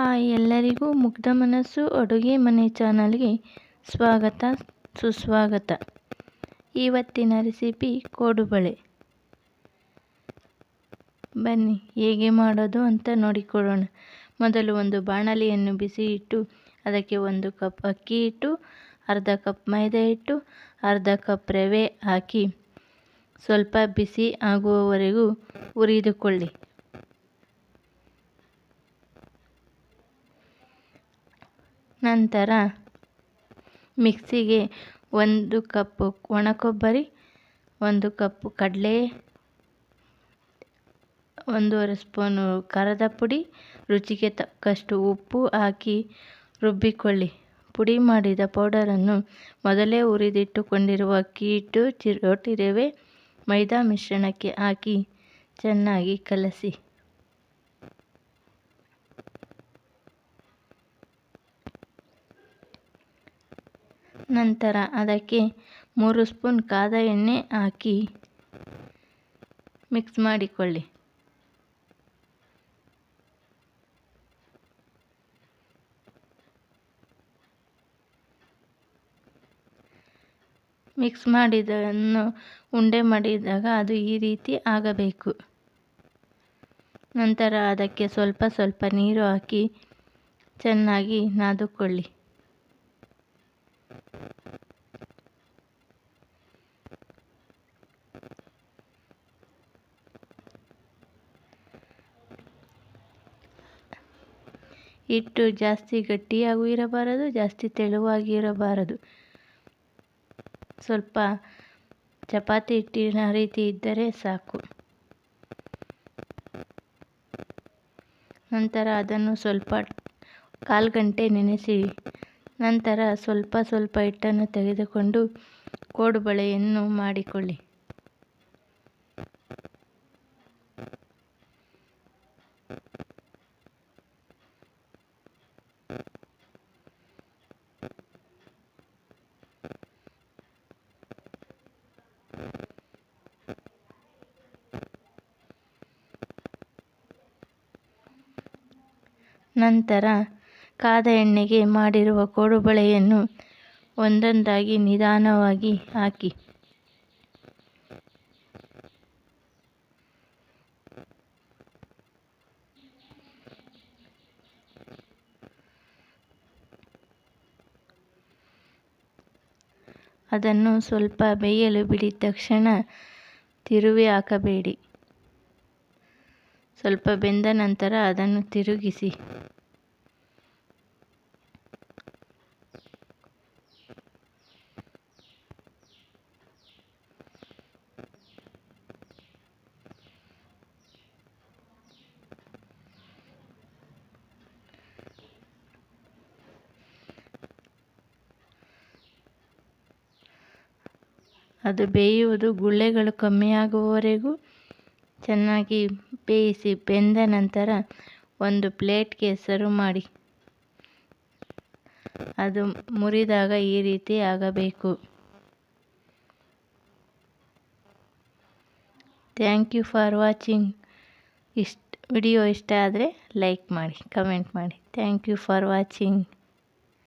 Hi ಎಲ್ಲರಿಗೂ ಮುಗ್ಧ ಮನಸ್ಸು, ಅಡುಗೆ ಮನೆ ಚಾನಲ್ಗೆ ಸ್ವಾಗತ, ಸುಸ್ವಾಗತ. ಇವತ್ತಿನ ರೆಸಿಪಿ ಕೋಡುಬಳೆ. ಬನ್ನಿ, ಹೇಗೆ ಮಾಡೋದು ಅಂತ ನೋಡಿಕೊಳ್ಳೋಣ. ಮೊದಲು ಒಂದು ಬಾಣಲಿಯನ್ನು ಬಿಸಿ ಇಟ್ಟು, ಅದಕ್ಕೆ ಒಂದು ಕಪ್ ಅಕ್ಕಿ ಇಟ್ಟು, ಅರ್ಧ ಕಪ್ ಮೈದಾ ಇಟ್ಟು, ಅರ್ಧ ಕಪ್ ರವೆ ಹಾಕಿ. ಸ್ವಲ್ಪ ಬಿಸಿ ಆಗುವವರೆಗೂ ಹುರಿದುಕೊಳ್ಳಿ. ನಂತರ ಮಿಕ್ಸಿಗೆ ಒಂದು ಕಪ್ಪು ಒಣಕೊಬ್ಬರಿ, ಒಂದು ಕಪ್ಪು ಕಡಲೆ, ಒಂದೂವರೆ ಸ್ಪೂನು ಖಾರದ ಪುಡಿ, ರುಚಿಗೆ ತಕ್ಕಷ್ಟು ಉಪ್ಪು ಹಾಕಿ ರುಬ್ಬಿಕೊಳ್ಳಿ. ಪುಡಿ ಮಾಡಿದ ಪೌಡರನ್ನು ಮೊದಲೇ ಹುರಿದಿಟ್ಟುಕೊಂಡಿರುವ ಅಕ್ಕಿ ಹಿಟ್ಟು ಚಿರೋಟಿ ರವೆ ಮೈದಾ ಮಿಶ್ರಣಕ್ಕೆ ಹಾಕಿ ಚೆನ್ನಾಗಿ ಕಲಸಿ. ನಂತರ ಅದಕ್ಕೆ ಮೂರು ಸ್ಪೂನ್ ಕಾದ ಎಣ್ಣೆ ಹಾಕಿ ಮಿಕ್ಸ್ ಮಾಡಿಕೊಳ್ಳಿ. ಮಿಕ್ಸ್ ಮಾಡಿದನ್ನು ಉಂಡೆ ಮಾಡಿದಾಗ ಅದು ಈ ರೀತಿ ಆಗಬೇಕು. ನಂತರ ಅದಕ್ಕೆ ಸ್ವಲ್ಪ ಸ್ವಲ್ಪ ನೀರು ಹಾಕಿ ಚೆನ್ನಾಗಿ ನಾದುಕೊಳ್ಳಿ. ಹಿಟ್ಟು ಜಾಸ್ತಿ ಗಟ್ಟಿಯಾಗೂ ಇರಬಾರದು, ಜಾಸ್ತಿ ತೆಳುವಾಗಿ ಇರಬಾರದು. ಸ್ವಲ್ಪ ಚಪಾತಿ ಹಿಟ್ಟಿನ ರೀತಿ ಇದ್ದರೆ ಸಾಕು. ನಂತರ ಅದನ್ನು ಸ್ವಲ್ಪ ಕಾಲು ಗಂಟೆ ನೆನೆಸಿ ನಂತರ ಸ್ವಲ್ಪ ಸ್ವಲ್ಪ ಹಿಟ್ಟನ್ನು ತೆಗೆದುಕೊಂಡು ಕೋಡುಬಳೆಯನ್ನು ಮಾಡಿಕೊಳ್ಳಿ. ನಂತರ ಕಾದ ಎಣ್ಣೆಗೆ ಮಾಡಿರುವ ಕೋಡುಬಳೆಯನ್ನು ಒಂದೊಂದಾಗಿ ನಿಧಾನವಾಗಿ ಹಾಕಿ. ಅದನ್ನು ಸ್ವಲ್ಪ ಬೇಯಲು ಬಿಡಿದ ತಕ್ಷಣ ತಿರುವಿ ಹಾಕಬೇಡಿ. ಸ್ವಲ್ಪ ಬೆಂದ ನಂತರ ಅದನ್ನು ತಿರುಗಿಸಿ. ಅದು ಬೇಯುವುದು ಗುಳ್ಳೆಗಳು ಕಮ್ಮಿಯಾಗುವವರೆಗೂ ಚೆನ್ನಾಗಿ ಬೇಯಿಸಿ ಬೆಂದ ನಂತರ ಒಂದು ಪ್ಲೇಟ್ಗೆ ಸರ್ವ್ ಮಾಡಿ. ಅದು ಮುರಿದಾಗ ಈ ರೀತಿ ಆಗಬೇಕು. Thank you for watching. ಇಷ್ಟ, ವಿಡಿಯೋ ಇಷ್ಟ ಆದರೆ ಲೈಕ್ ಮಾಡಿ, ಕಮೆಂಟ್ ಮಾಡಿ. Thank you for watching.